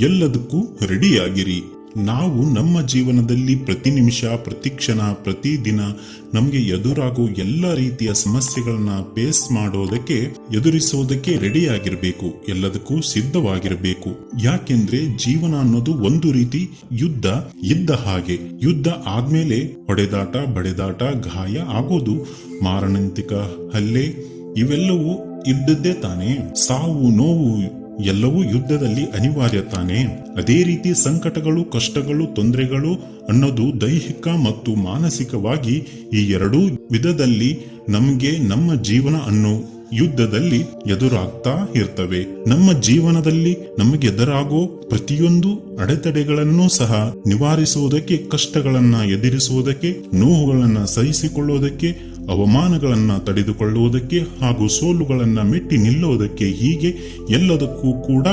ಎಲ್ಲದಕ್ಕೂ ರೆಡಿಯಾಗಿರಿ. ನಾವು ನಮ್ಮ ಜೀವನದಲ್ಲಿ ಪ್ರತಿ ನಿಮಿಷ, ಪ್ರತಿ ಕ್ಷಣ, ಪ್ರತಿ ದಿನ ನಮಗೆ ಎದುರಾಗೋ ಎಲ್ಲ ರೀತಿಯ ಸಮಸ್ಯೆಗಳನ್ನ ಫೇಸ್ ಮಾಡೋದಕ್ಕೆ, ಎದುರಿಸೋದಕ್ಕೆ ರೆಡಿಯಾಗಿರ್ಬೇಕು. ಎಲ್ಲದಕ್ಕೂ ಸಿದ್ಧವಾಗಿರಬೇಕು. ಯಾಕೆಂದ್ರೆ ಜೀವನ ಅನ್ನೋದು ಒಂದು ರೀತಿ ಯುದ್ಧ ಇದ್ದ ಹಾಗೆ. ಯುದ್ಧ ಆದ್ಮೇಲೆ ಹೊಡೆದಾಟ, ಬಡೆದಾಟ, ಗಾಯ ಆಗೋದು, ಮಾರಣಾಂತಿಕ ಹಲ್ಲೆ ಇವೆಲ್ಲವೂ ಇದ್ದದ್ದೇ ತಾನೇ. ಸಾವು, ನೋವು ಎಲ್ಲವೂ ಯುದ್ಧದಲ್ಲಿ ಅನಿವಾರ್ಯ ತಾನೆ. ಅದೇ ರೀತಿ ಸಂಕಟಗಳು, ಕಷ್ಟಗಳು, ತೊಂದರೆಗಳು ಅನ್ನೋದು ದೈಹಿಕ ಮತ್ತು ಮಾನಸಿಕವಾಗಿ ಈ ಎರಡೂ ವಿಧದಲ್ಲಿ ನಮಗೆ ನಮ್ಮ ಜೀವನ ಅನ್ನೋ ಯುದ್ಧದಲ್ಲಿ ಎದುರಾಗ್ತಾ ಇರ್ತವೆ. ನಮ್ಮ ಜೀವನದಲ್ಲಿ ನಮಗೆ ಎದುರಾಗೋ ಪ್ರತಿಯೊಂದು ಅಡೆತಡೆಗಳನ್ನು ಸಹ ನಿವಾರಿಸುವುದಕ್ಕೆ, ಕಷ್ಟಗಳನ್ನ ಎದುರಿಸುವುದಕ್ಕೆ, ನೋವುಗಳನ್ನ ಸಹಿಸಿಕೊಳ್ಳುವುದಕ್ಕೆ ಅವಮಾನಗಳನ್ನ ತಡೆದುಕೊಳ್ಳುವುದಕ್ಕೆ ಹಾಗೂ ಸೋಲುಗಳನ್ನು ಮೆಟ್ಟಿ ನಿಲ್ಲುವುದಕ್ಕೆ ಹೀಗೆ ಎಲ್ಲದಕ್ಕೂ ಕೂಡ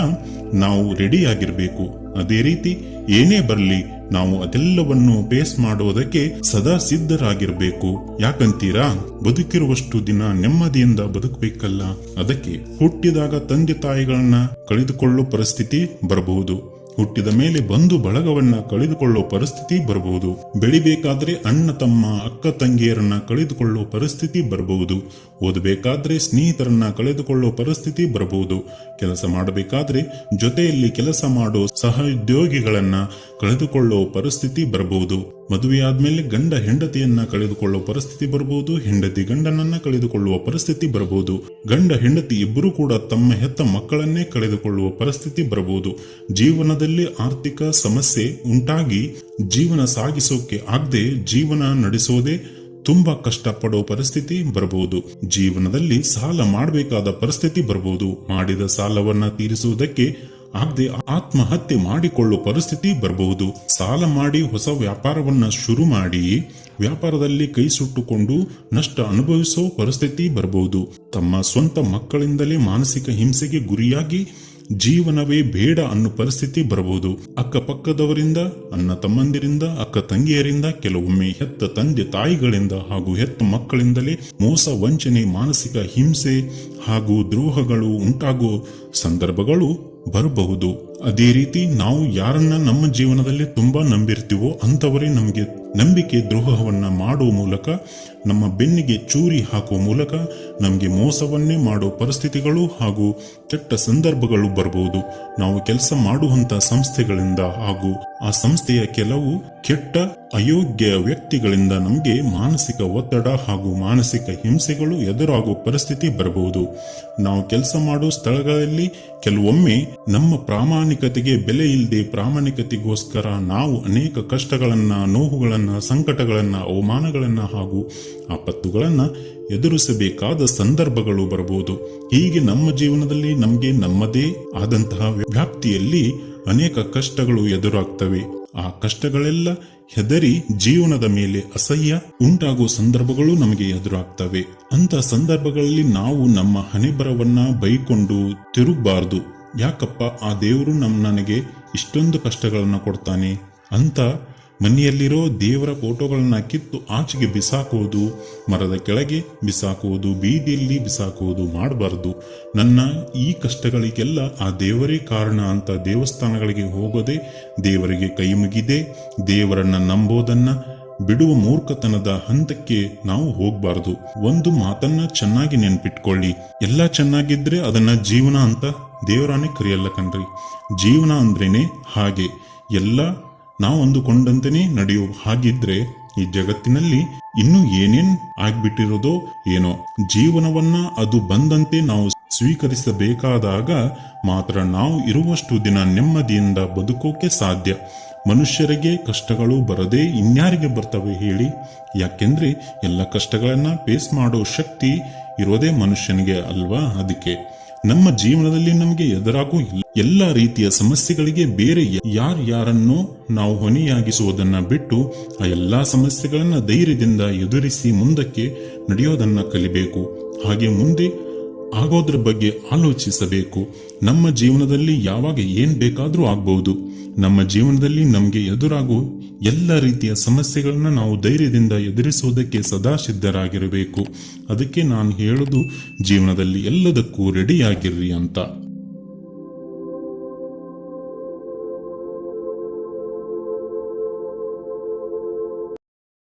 ನಾವು ರೆಡಿಯಾಗಿರಬೇಕು. ಅದೇ ರೀತಿ ಏನೇ ಬರಲಿ ನಾವು ಅದೆಲ್ಲವನ್ನು ಬೇಸ್ ಮಾಡುವುದಕ್ಕೆ ಸದಾ ಸಿದ್ಧರಾಗಿರಬೇಕು. ಯಾಕಂತೀರಾ? ಬದುಕಿರುವಷ್ಟು ದಿನ ನೆಮ್ಮದಿಯಿಂದ ಬದುಕಬೇಕಲ್ಲ. ಅದಕ್ಕೆ ಹುಟ್ಟಿದಾಗ ತಂದೆ ತಾಯಿಗಳನ್ನ ಕಳೆದುಕೊಳ್ಳೋ ಪರಿಸ್ಥಿತಿ ಬರಬಹುದು. ಹುಟ್ಟಿದ ಮೇಲೆ ಬಂಧು ಬಳಗವನ್ನ ಕಳೆದುಕೊಳ್ಳೋ ಪರಿಸ್ಥಿತಿ ಬರಬಹುದು. ಬೆಳಿಬೇಕಾದ್ರೆ ಅಣ್ಣ ತಮ್ಮ, ಅಕ್ಕ ತಂಗಿಯರನ್ನ ಕಳೆದುಕೊಳ್ಳೋ ಪರಿಸ್ಥಿತಿ ಬರಬಹುದು. ಓದಬೇಕಾದ್ರೆ ಸ್ನೇಹಿತರನ್ನ ಕಳೆದುಕೊಳ್ಳೋ ಪರಿಸ್ಥಿತಿ ಬರಬಹುದು. ಕೆಲಸ ಮಾಡಬೇಕಾದ್ರೆ ಜೊತೆಯಲ್ಲಿ ಕೆಲಸ ಮಾಡೋ ಸಹೋದ್ಯೋಗಿಗಳನ್ನ ಕಳೆದುಕೊಳ್ಳೋ ಪರಿಸ್ಥಿತಿ ಬರಬಹುದು. ಮದುವೆಯಾದ್ಮೇಲೆ ಗಂಡ ಹೆಂಡತಿಯನ್ನ ಕಳೆದುಕೊಳ್ಳೋ ಪರಿಸ್ಥಿತಿ ಬರಬಹುದು. ಹೆಂಡತಿ ಗಂಡನನ್ನ ಕಳೆದುಕೊಳ್ಳುವ ಪರಿಸ್ಥಿತಿ ಬರಬಹುದು. ಗಂಡ ಹೆಂಡತಿ ಇಬ್ಬರೂ ಕೂಡ ತಮ್ಮ ಹೆತ್ತ ಮಕ್ಕಳನ್ನೇ ಕಳೆದುಕೊಳ್ಳುವ ಪರಿಸ್ಥಿತಿ ಬರಬಹುದು. ಜೀವನದಲ್ಲಿ ಆರ್ಥಿಕ ಸಮಸ್ಯೆ ಉಂಟಾಗಿ ಜೀವನ ಸಾಗಿಸೋಕೆ ಆಗದೆ ಜೀವನ ನಡೆಸೋದೇ ತುಂಬಾ ಕಷ್ಟಪಡೋ ಪರಿಸ್ಥಿತಿ ಬರಬಹುದು. ಜೀವನದಲ್ಲಿ ಸಾಲ ಮಾಡಬೇಕಾದ ಪರಿಸ್ಥಿತಿ ಬರಬಹುದು. ಮಾಡಿದ ಸಾಲವನ್ನ ತೀರಿಸುವುದಕ್ಕೆ ಆಗದೆ ಆತ್ಮಹತ್ಯೆ ಮಾಡಿಕೊಳ್ಳೋ ಪರಿಸ್ಥಿತಿ ಬರಬಹುದು. ಸಾಲ ಮಾಡಿ ಹೊಸ ವ್ಯಾಪಾರವನ್ನ ಶುರು ಮಾಡಿ ವ್ಯಾಪಾರದಲ್ಲಿ ಕೈ ಸುಟ್ಟುಕೊಂಡು ನಷ್ಟ ಅನುಭವಿಸೋ ಪರಿಸ್ಥಿತಿ ಬರಬಹುದು. ತಮ್ಮ ಸ್ವಂತ ಮಕ್ಕಳಿಂದಲೇ ಮಾನಸಿಕ ಹಿಂಸೆಗೆ ಗುರಿಯಾಗಿ ಜೀವನವೇ ಬೇಡ ಅನ್ನೋ ಪರಿಸ್ಥಿತಿ ಬರಬಹುದು. ಅಕ್ಕಪಕ್ಕದವರಿಂದ, ಅಣ್ಣ ತಮ್ಮಂದಿರಿಂದ, ಅಕ್ಕ ತಂಗಿಯರಿಂದ, ಕೆಲವೊಮ್ಮೆ ಹೆತ್ತ ತಂದೆ ತಾಯಿಗಳಿಂದ ಹಾಗೂ ಹೆತ್ತ ಮಕ್ಕಳಿಂದಲೇ ಮೋಸ, ವಂಚನೆ, ಮಾನಸಿಕ ಹಿಂಸೆ ಹಾಗೂ ದ್ರೋಹಗಳು ಉಂಟಾಗುವ ಸಂದರ್ಭಗಳು ಬರಬಹುದು. ಅದೇ ರೀತಿ ನಾವು ಯಾರನ್ನ ನಮ್ಮ ಜೀವನದಲ್ಲಿ ತುಂಬಾ ನಂಬಿರ್ತೀವೋ ಅಂತವರೇ ನಮಗೆ ನಂಬಿಕೆ ದ್ರೋಹವನ್ನ ಮಾಡುವ ಮೂಲಕ, ನಮ್ಮ ಬೆನ್ನಿಗೆ ಚೂರಿ ಹಾಕುವ ಮೂಲಕ ನಮಗೆ ಮೋಸವನ್ನೇ ಮಾಡೋ ಪರಿಸ್ಥಿತಿಗಳು ಹಾಗೂ ಕೆಟ್ಟ ಸಂದರ್ಭಗಳು ಬರಬಹುದು. ನಾವು ಕೆಲಸ ಮಾಡುವಂತ ಸಂಸ್ಥೆಗಳಿಂದ ಹಾಗೂ ಆ ಸಂಸ್ಥೆಯ ಕೆಲವು ಕೆಟ್ಟ, ಅಯೋಗ್ಯ ವ್ಯಕ್ತಿಗಳಿಂದ ನಮಗೆ ಮಾನಸಿಕ ಒತ್ತಡ ಹಾಗೂ ಮಾನಸಿಕ ಹಿಂಸೆಗಳು ಎದುರಾಗುವ ಪರಿಸ್ಥಿತಿ ಬರಬಹುದು. ನಾವು ಕೆಲಸ ಮಾಡುವ ಸ್ಥಳಗಳಲ್ಲಿ ಕೆಲವೊಮ್ಮೆ ನಮ್ಮ ಪ್ರಾಮಾಣಿಕತೆಗೆ ಬೆಲೆ ಇಲ್ಲದೆ ಪ್ರಾಮಾಣಿಕತೆಗೋಸ್ಕರ ನಾವು ಅನೇಕ ಕಷ್ಟಗಳನ್ನ, ನೋವುಗಳನ್ನ ಸಂಕಟಗಳನ್ನ, ಅವಮಾನಗಳನ್ನು ಹಾಗೂ ಆಪತ್ತುಗಳನ್ನ ಎದುರಿಸಬೇಕಾದ ಸಂದರ್ಭಗಳು ಬರಬಹುದು. ಹೀಗೆ ನಮ್ಮ ಜೀವನದಲ್ಲಿ ನಮಗೆ ನಮ್ಮದೇ ಆದಂತಹ ವ್ಯಾಪ್ತಿಯಲ್ಲಿ ಅನೇಕ ಕಷ್ಟಗಳು ಎದುರಾಗ್ತವೆ. ಆ ಕಷ್ಟಗಳೆಲ್ಲ ಹೆದರಿ ಜೀವನದ ಮೇಲೆ ಅಸಹ್ಯ ಉಂಟಾಗುವ ಸಂದರ್ಭಗಳು ನಮಗೆ ಎದುರಾಗ್ತವೆ. ಅಂತ ಸಂದರ್ಭಗಳಲ್ಲಿ ನಾವು ನಮ್ಮ ಹಣೆಬರವನ್ನ ಬೈಕೊಂಡು ತಿರುಗಬಾರದು. ಯಾಕಪ್ಪ? ಆ ದೇವರು ನಮ್ ನನಗೆ ಇಷ್ಟೊಂದು ಕಷ್ಟಗಳನ್ನ ಕೊಡ್ತಾನೆ. ಅಂತ ಮನೆಯಲ್ಲಿರೋ ದೇವರ ಫೋಟೋಗಳನ್ನ ಕಿತ್ತು ಆಚೆಗೆ ಬಿಸಾಕುವುದು ಮರದ ಕೆಳಗೆ ಬಿಸಾಕುವುದು ಬೀದಿಯಲ್ಲಿ ಬಿಸಾಕುವುದು ಮಾಡಬಾರ್ದು. ನನ್ನ ಈ ಕಷ್ಟಗಳಿಗೆಲ್ಲ ಆ ದೇವರೇ ಕಾರಣ ಅಂತ ದೇವಸ್ಥಾನಗಳಿಗೆ ಹೋಗೋದೆ, ದೇವರಿಗೆ ಕೈ ಮುಗಿದೆ, ದೇವರನ್ನ ನಂಬೋದನ್ನ ಬಿಡುವ ಮೂರ್ಖತನದ ಹಂತಕ್ಕೆ ನಾವು ಹೋಗಬಾರ್ದು. ಒಂದು ಮಾತನ್ನ ಚೆನ್ನಾಗಿ ನೆನ್ಪಿಟ್ಕೊಳ್ಳಿ. ಎಲ್ಲ ಚೆನ್ನಾಗಿದ್ರೆ ಅದನ್ನ ಜೀವನ ಅಂತ ದೇವರಾನೇ ಕರೆಯಲ್ಲ ಕಣ್ರಿ. ಜೀವನ ಅಂದ್ರೇನೆ ಹಾಗೆ. ಎಲ್ಲ ನಾವು ಅಂದುಕೊಂಡಂತೆನೇ ನಡೆಯೋ ಹಾಗಿದ್ರೆ ಈ ಜಗತ್ತಿನಲ್ಲಿ ಇನ್ನು ಏನೇನ್ ಆಗ್ಬಿಟ್ಟಿರೋದೋ ಏನೋ ಜೀವನವನ್ನ ಅದು ಬಂದಂತೆ ನಾವು ಸ್ವೀಕರಿಸಬೇಕಾದಾಗ ಮಾತ್ರ ನಾವು ಇರುವಷ್ಟು ದಿನ ನೆಮ್ಮದಿಯಿಂದ ಬದುಕೋಕೆ ಸಾಧ್ಯ. ಮನುಷ್ಯರಿಗೆ ಕಷ್ಟಗಳು ಬರದೇ ಇನ್ಯಾರಿಗೆ ಬರ್ತವೆ ಹೇಳಿ? ಯಾಕೆಂದ್ರೆ ಎಲ್ಲ ಕಷ್ಟಗಳನ್ನ ಫೇಸ್ ಮಾಡೋ ಶಕ್ತಿ ಇರೋದೇ ಮನುಷ್ಯನಿಗೆ ಅಲ್ವಾ ಅದಕ್ಕೆ. ನಮ್ಮ ಜೀವನದಲ್ಲಿ ನಮಗೆ ಎದುರಾಗುವ ಎಲ್ಲ ರೀತಿಯ ಸಮಸ್ಯೆಗಳಿಗೆ ಬೇರೆ ಯಾರು ಯಾರನ್ನೋ ನಾವು ಹೊಣೆಯಾಗಿಸುವುದನ್ನ ಬಿಟ್ಟು ಆ ಎಲ್ಲಾ ಸಮಸ್ಯೆಗಳನ್ನ ಧೈರ್ಯದಿಂದ ಎದುರಿಸಿ ಮುಂದಕ್ಕೆ ನಡೆಯೋದನ್ನ ಕಲಿಬೇಕು. ಹಾಗೆ ಮುಂದೆ ಆಗೋದ್ರ ಬಗ್ಗೆ ಆಲೋಚಿಸಬೇಕು. ನಮ್ಮ ಜೀವನದಲ್ಲಿ ಯಾವಾಗ ಏನ್ ಬೇಕಾದ್ರೂ ಆಗ್ಬಹುದು ನಮ್ಮ ಜೀವನದಲ್ಲಿ ನಮಗೆ ಎದುರಾಗುವ ಎಲ್ಲ ರೀತಿಯ ಸಮಸ್ಯೆಗಳನ್ನ ನಾವು ಧೈರ್ಯದಿಂದ ಎದುರಿಸುವುದಕ್ಕೆ ಸದಾ ಸಿದ್ಧರಾಗಿರಬೇಕು. ಅದಕ್ಕೆ ನಾನು ಹೇಳೋದು, ಜೀವನದಲ್ಲಿ ಎಲ್ಲದಕ್ಕೂ ರೆಡಿಯಾಗಿರ್ರಿ ಅಂತ.